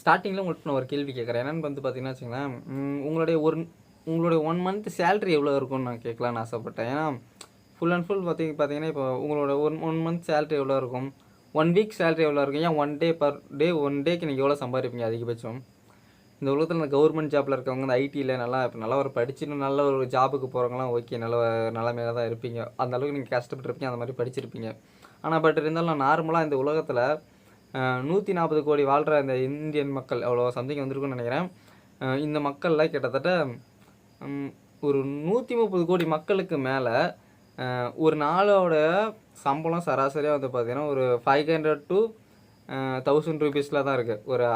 ஸ்டார்டிங்கில் உங்களுக்கு நான் ஒரு கேள்வி கேட்குறேன் என்னென்னு வந்து பார்த்தீங்கன்னா வச்சுங்களேன் உங்களுடைய ஒரு உங்களுடைய ஒன் மந்த் சேலரி எவ்வளோ இருக்கும்னு நான் கேட்கலான்னு ஆசைப்பட்டேன். ஏன்னா ஃபுல் அண்ட் ஃபுல் பார்த்தீங்க பார்த்தீங்கன்னா இப்போ உங்களோட ஒன் ஒன் மந்த் சேலரி எவ்வளோ இருக்கும்? ஒன் வீக் சேலரி எவ்வளோ இருக்கும்? ஏன் one day per day one டேக்கு நீங்கள் எவ்வளோ சம்பாதிப்பீங்க அதிகபட்சம்? இந்த உலகத்தில் இந்த கவர்மெண்ட் ஜாப்பில் இருக்கவங்க இந்த ஐடியில் நல்லா இப்போ நல்லா ஒரு படிச்சுட்டு நல்ல ஒரு ஜாபுக்கு போகிறவங்களாம் ஓகே நல்ல நிலமையில தான் இருப்பீங்க. அந்த அளவுக்கு நீங்கள் கஷ்டப்பட்டுருப்பீங்க அந்த மாதிரி படிச்சிருப்பீங்க. ஆனால் பட் இருந்தாலும் நார்மலாக இந்த உலகத்தில் நூற்றி நாற்பது கோடி வாழ்கிற இந்த இந்தியன் மக்கள் அவ்வளோ சம்திங் வந்திருக்குன்னு நினைக்கிறேன். இந்த மக்களில் கிட்டத்தட்ட ஒரு நூற்றி முப்பது கோடி மக்களுக்கு மேலே ஒரு நாளோட சம்பளம் சராசரியாக வந்து பார்த்தீங்கன்னா ஒரு ஃபைவ் ஹண்ட்ரட் டு தௌசண்ட் ருபீஸில் தான் இருக்குது ஒரு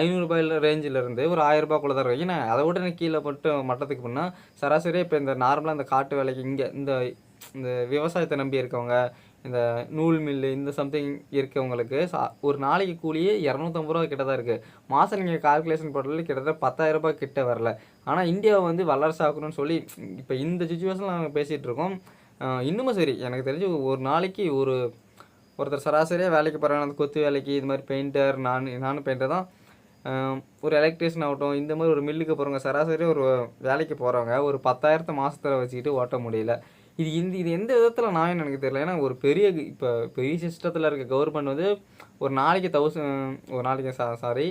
ஐநூறுபாயில் ரேஞ்சிலேருந்து ஒரு ஆயிரரூபாக்குள்ளே தான் இருக்கும் ஏன்னா அதை விட எனக்கு கீழே போட்டு மட்டத்துக்கு பண்ணால் சராசரியாக இப்போ இந்த நார்மலாக இந்த காட்டு வேலைக்கு இங்கே இந்த இந்த விவசாயத்தை நம்பி இருக்கவங்க இந்த நூல் மில்லு இந்த சம்திங் இருக்கவங்களுக்கு சா- ஒரு நாளைக்கு கூலியே இரநூத்தம்பது ரூபா கிட்ட தான் இருக்குது மாதம் நீங்கள் கால்குலேஷன் போடுறதுல கிட்டத்தட்ட பத்தாயிரம் ரூபாய் கிட்ட வரல. ஆனால் இந்தியாவை வந்து வல்லரசு ஆக்கணும்னு சொல்லி இப்போ இந்த சுச்சுவேஷனில் நாங்கள் பேசிகிட்டு இருக்கோம். இன்னுமும் சரி எனக்கு தெரிஞ்சு ஒரு நாளைக்கு ஒரு ஒருத்தர் சராசரியாக வேலைக்கு போகிறாங்க அந்த கொத்து வேலைக்கு இது மாதிரி பெயிண்டர் நான் நானும் பெயிண்டர் தான். ஒரு எலக்ட்ரிஷியன் ஆகட்டும் இந்த மாதிரி ஒரு மில்லுக்கு போகிறவங்க சராசரியாக ஒரு வேலைக்கு போகிறவங்க ஒரு பத்தாயிரத்தை மாதத்தில் வச்சுக்கிட்டு ஓட்ட முடியல. இது இந்த இது எந்த விதத்தில் நான் எனக்கு தெரியல. ஏன்னா ஒரு பெரிய இப்போ பெரிய சிஸ்டத்தில் இருக்க கவர்மெண்ட் வந்து ஒரு நாளைக்கு தௌசண்ட் ஒரு நாளைக்கு சா சாரி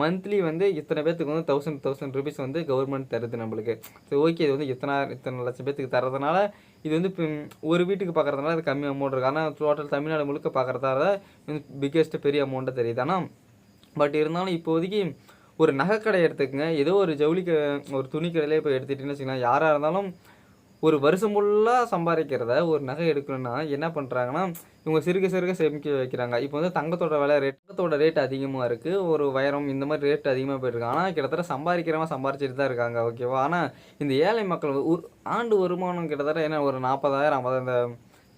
மந்த்லி வந்து இத்தனை பேர்த்துக்கு வந்து தௌசண்ட் தௌசண்ட் ருபீஸ் வந்து கவர்மெண்ட் தருது நம்மளுக்கு. சரி ஓகே இது வந்து இத்தனை இத்தனை லட்சம் பேர்த்துக்கு தரதுனால இது வந்து இப்போ ஒரு வீட்டுக்கு பார்க்குறதுனால அது கம்மி அமௌண்ட் இருக்குது ஆனால் டோட்டல் தமிழ்நாடு முழுக்க பார்க்குறதால பிக்கெஸ்ட் பெரிய அமௌண்ட்டாக தெரியுது. ஆனால் பட் இருந்தாலும் இப்போதைக்கு ஒரு நகைக்கடை எடுத்துக்கங்க. ஏதோ ஒரு ஜவுளி ஒரு துணி கடையிலே இப்போ எடுத்துக்கிட்டீங்கன்னு வச்சுக்கோங்களேன். யாராக இருந்தாலும் ஒரு வருஷம் ஃபுல்லாக சம்பாதிக்கிறத ஒரு நகை எடுக்கணும்னா என்ன பண்ணுறாங்கன்னா இவங்க சிறுக சிறுக சேமிக்க வைக்கிறாங்க. இப்போ வந்து தங்கத்தோட விலை ரேட் தங்கத்தோட ரேட் அதிகமாக இருக்குது ஒரு வைரம் இந்த மாதிரி ரேட் அதிகமாக போயிருக்கு ஆனால் கிட்டத்தட்ட சம்பாதிக்கிறவங்க சம்பாரிச்சிட்டு தான் இருக்காங்க ஓகேவா ஆனால் இந்த ஏழை மக்கள் ஒரு ஆண்டு வருமானம் கிட்டத்தட்ட என்ன ஒரு நாற்பதாயிரம் ஐம்பதாயிரம் இந்த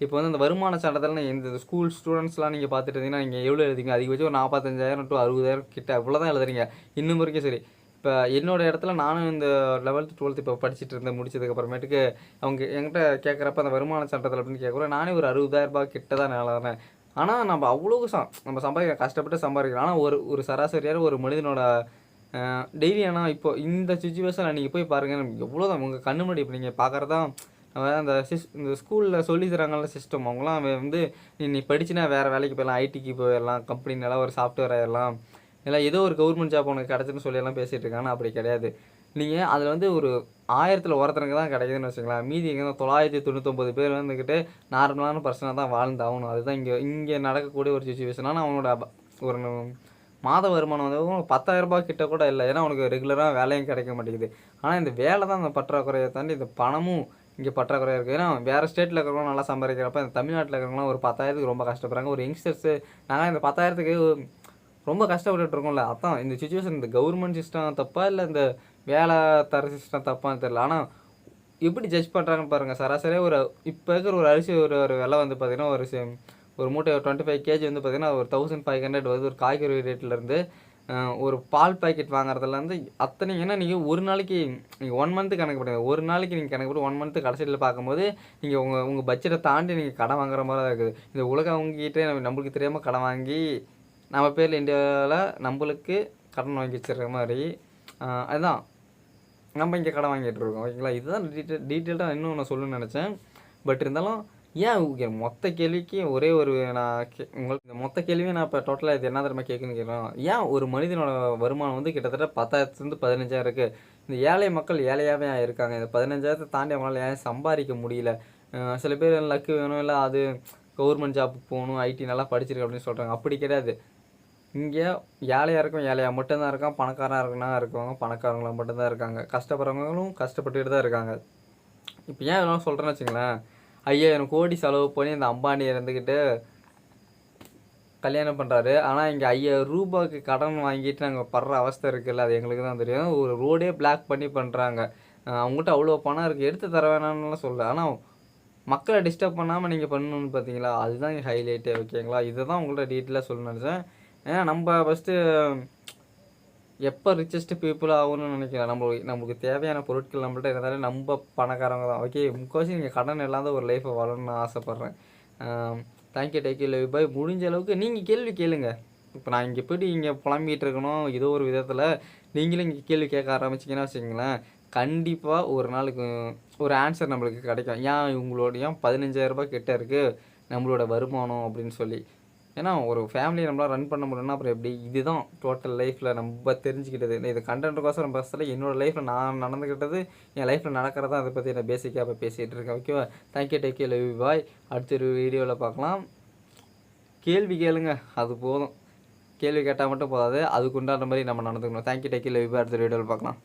இப்போ வந்து அந்த வருமான சட்டத்தில் இந்த ஸ்கூல் ஸ்டூடெண்ட்ஸ்லாம் நீங்கள் பார்த்துட்டு இருந்தீங்கன்னா நீங்கள் எவ்வளோ எழுதிங்க அதிகபட்சம் ஒரு நாற்பத்தஞ்சாயிரம் டு அறுபதாயிரம் கிட்ட அவ்வளோ தான் எழுதுறீங்க. இன்னும் வரைக்கும் சரி. இப்போ என்னோட இடத்துல நானும் இந்த லெவல்த்து டுவெல்த்து இப்போ படிச்சுட்டு இருந்தேன் முடிச்சதுக்கப்புறமேட்டுக்கு அவங்க என்கிட்ட கேட்குறப்ப அந்த வருமான சட்டத்தில் அப்படின்னு கேட்குறோம் நானே ஒரு அறுபதாயிரம் ரூபாய் கிட்ட தான் நிலறேன் ஆனால் நம்ம அவ்வளோ சம் நம்ம சம்பாதிக்க கஷ்டப்பட்டு சம்பாதிக்கிறோம். ஆனால் ஒரு ஒரு சராசரியாக ஒரு மனிதனோட டெய்லி ஆனால் இப்போ இந்த சுச்சுவேஷனில் நீங்கள் போய் பாருங்கள் எவ்வளோ தான் உங்கள் கண்ணு முன்னாடி இப்போ நீங்கள் பார்க்குறதான் அந்த சிஸ் இந்த ஸ்கூலில் சொல்லி தராங்கல்ல சிஸ்டம் அவங்களாம் அவன் வந்து நீ நீ படிச்சுனா வேறு வேலைக்கு போயிடலாம் ஐடிக்கு போயிடலாம் கம்பெனிலாம் ஒரு சாஃப்ட்வேர் ஆயிடலாம். இல்லை ஏதோ ஒரு கவர்மெண்ட் ஜாப் உனக்கு கிடச்சுன்னு சொல்லி எல்லாம் பேசிகிட்டு இருக்காங்க. அப்படி கிடையாது. நீங்கள் அதில் வந்து ஒரு ஆயிரத்தில் ஒருத்தனுக்கு தான் கிடைக்குதுன்னு வச்சுங்களேன் மீதி எங்கே தொள்ளாயிரத்தி தொண்ணூத்தொம்பது பேர் வந்துக்கிட்டு நார்மலான பர்சனாக தான் வாழ்ந்தாகணும் அதுதான் இங்கே இங்கே நடக்கக்கூடிய ஒரு சுச்சுவேஷன் ஆனால் அவனோட ஒரு மாத வருமானம் வந்து பத்தாயிரரூபா கிட்ட கூட இல்லை. ஏன்னா உனக்கு ரெகுலராக வேலையும் கிடைக்க மாட்டேங்குது. ஆனால் இந்த வேலை தான் அந்த பற்றாக்குறையை தாண்டி இந்த பணமும் இங்கே பற்றாக்குறையாக இருக்குது ஏன்னா வேறு ஸ்டேட்டில் இருக்கிறவங்க நல்லா சம்பாதிக்கிறப்ப இந்த தமிழ்நாட்டில் இருக்கிறவங்களாம் ஒரு பத்தாயிரத்துக்கு ரொம்ப கஷ்டப்படுறாங்க. ஒரு யங்ஸ்டர்ஸு நாங்கள் இந்த பத்தாயிரத்துக்கு ரொம்ப கஷ்டப்பட்டுட்டு இருக்கோம்ல அதான் இந்த சுச்சுவேஷன் இந்த கவர்மெண்ட் சிஸ்டம் தப்பா இல்லை இந்த வேலை தர சிஸ்டம் தப்பான்னு தெரியல. ஆனால் எப்படி ஜட்ஜ் பண்ணுறாங்கன்னு பாருங்கள் சராசரியாக ஒரு இப்போ இருக்கிற ஒரு அரிசி ஒரு ஒரு விலை வந்து பார்த்தீங்கன்னா ஒரு ஒரு மூட்டை டுவெண்ட்டி ஃபைவ் கேஜி வந்து பார்த்தீங்கன்னா ஒரு தௌசண்ட் ஃபைவ் ஹண்ட்ரட் வருது. ஒரு காய்கறி ரேட்லேருந்து ஒரு பால் பாக்கெட் வாங்குறதுலேருந்து அத்தனை ஏன்னா நீங்கள் ஒரு நாளைக்கு நீங்கள் ஒன் மந்த்து கணக்கு பண்ணுங்கள் ஒரு நாளைக்கு நீங்கள் கணக்கு போட்டு ஒன் மந்த்து கடைசியில் பார்க்கும்போது நீங்கள் உங்கள் உங்கள் பட்ஜெட்டை தாண்டி நீங்கள் கடன் வாங்குற மாதிரி தான் இருக்குது. இந்த உலகம் அவங்ககிட்ட நம்ம நம்மளுக்கு தெரியாமல் கடன் வாங்கி நம்ம பேரில் இந்தியாவில் நம்மளுக்கு கடன் வாங்கி வச்சுருக்க மாதிரி அதுதான். நம்ம இங்கே கடன் வாங்கிட்டு இருக்கோம் ஓகேங்களா? இதுதான் டீட்டெயில் டீட்டெயில்டாக இன்னும் நான் சொல்லணும்னு நினச்சேன். பட் இருந்தாலும் ஏன் மொத்த கேள்விக்கு ஒரே ஒரு நான் கே உங்களுக்கு இந்த மொத்த கேள்வியும் நான் இப்போ டோட்டலாக இது என்ன தருமா கேட்குன்னு கேட்குறோம். ஏன் ஒரு மனிதனோட வருமானம் வந்து கிட்டத்தட்ட பத்தாயிரத்துலேருந்து பதினஞ்சாயிரம் இருக்குது இந்த ஏழை மக்கள் ஏழையாகவே இருக்காங்க. இந்த பதினஞ்சாயிரத்தை தாண்டி அவங்களால ஏன் சம்பாதிக்க முடியல? சில பேர் லக்கு வேணும் இல்லை அது கவர்மெண்ட் ஜாப்புக்கு போகணும் ஐடி நல்லா படிச்சிருக்கு அப்படின்னு சொல்கிறாங்க அப்படி கிடையாது. இங்கே ஏழையாக இருக்கும் ஏழையாக மட்டும்தான் இருக்கான் பணக்காரனாக இருக்குன்னா இருக்கவங்க பணக்காரங்களா மட்டும்தான் இருக்காங்க. கஷ்டப்படுறவங்களும் கஷ்டப்பட்டுக்கிட்டு தான் இருக்காங்க. இப்போ ஏன் இதெல்லாம் சொல்கிறேன்னு வச்சுங்களேன். ஐயாயிரம் கோடி செலவு பண்ணி இந்த அம்பானி இருந்துக்கிட்டு கல்யாணம் பண்ணுறாரு ஆனால் இங்கே ஐயாயிரம் ரூபாய்க்கு கடன் வாங்கிட்டு நாங்கள் படுற அவஸ்தை இருக்குல்ல அது எங்களுக்கு தான் தெரியும். ஒரு ரோடே பிளாக் பண்ணி பண்ணுறாங்க அவங்ககிட்ட அவ்வளோ பணம் இருக்குது எடுத்து தர வேணாம்னுலாம் சொல்ல ஆனால் மக்களை டிஸ்டர்ப் பண்ணாமல் நீங்கள் பண்ணணும்னு பார்த்தீங்களா? அதுதான் ஹைலைட்டே ஓகேங்களா இதை தான் உங்கள்கிட்ட டீட்டெயிலாக சொல்லணும்னு நினச்சேன். ஏன்னா நம்ம ஃபஸ்ட்டு எப்போ ரிச்சஸ்ட் பீப்புள் ஆகணும்னு நினைக்கிறேன் நம்ம நம்மளுக்கு தேவையான பொருட்கள் நம்மள்ட்ட இருந்தாலே நம்ம பணக்காரங்க தான். ஓகே முக்கால்வாசி நீங்கள் கடன் இல்லாத ஒரு லைஃப்பை வாழணும்னு ஆசைப்பட்றேன். தேங்க்யூ டேக்யூ லவ் பாய் முடிஞ்ச அளவுக்கு நீங்கள் கேள்வி கேளுங்க. இப்போ நான் இங்கே போய்ட்டு இங்கே புலம்பிகிட்டு இருக்கணும் ஏதோ ஒரு விதத்தில் நீங்களும் இங்கே கேள்வி கேட்க ஆரம்பிச்சிங்கன்னா வச்சுங்களேன் கண்டிப்பாக ஒரு நாளுக்கு ஒரு ஆன்சர் நம்மளுக்கு கிடைக்கும். ஏன் உங்களோட ஏன் பதினஞ்சாயிரரூபா கிட்ட இருக்குது நம்மளோட வருமானம் அப்படின்னு சொல்லி. ஏன்னா ஒரு ஃபேமிலியை நம்மளால் ரன் பண்ண முடியலன்னா அப்புறம் எப்படி? இதுதான் டோட்டல் லைஃப்பில் நம்ம தெரிஞ்சுக்கிட்டது. இது கண்டென்ட்டுக்கோசரம் பஸ்ஸில் என்னோடய லைஃப்பில் நான் நடந்துக்கிட்டது என் லைஃப்பில் நடக்கிறதா அதை பற்றி நான் பேசிக்காக இப்போ பேசிகிட்டு இருக்கேன். ஓகேவா தேங்க்யூ டேக் லவ் பாய் அடுத்த ஒரு வீடியோவில் பார்க்கலாம். கேள்வி கேளுங்க. அது போதும். கேள்வி கேட்டால் மட்டும் போதாது. அதுக்கு உண்டான மாதிரி நம்ம நடந்துக்கணும். தேங்க்யூ டேக் லவ் பாய் அடுத்த வீடியோவில் பார்க்கலாம்.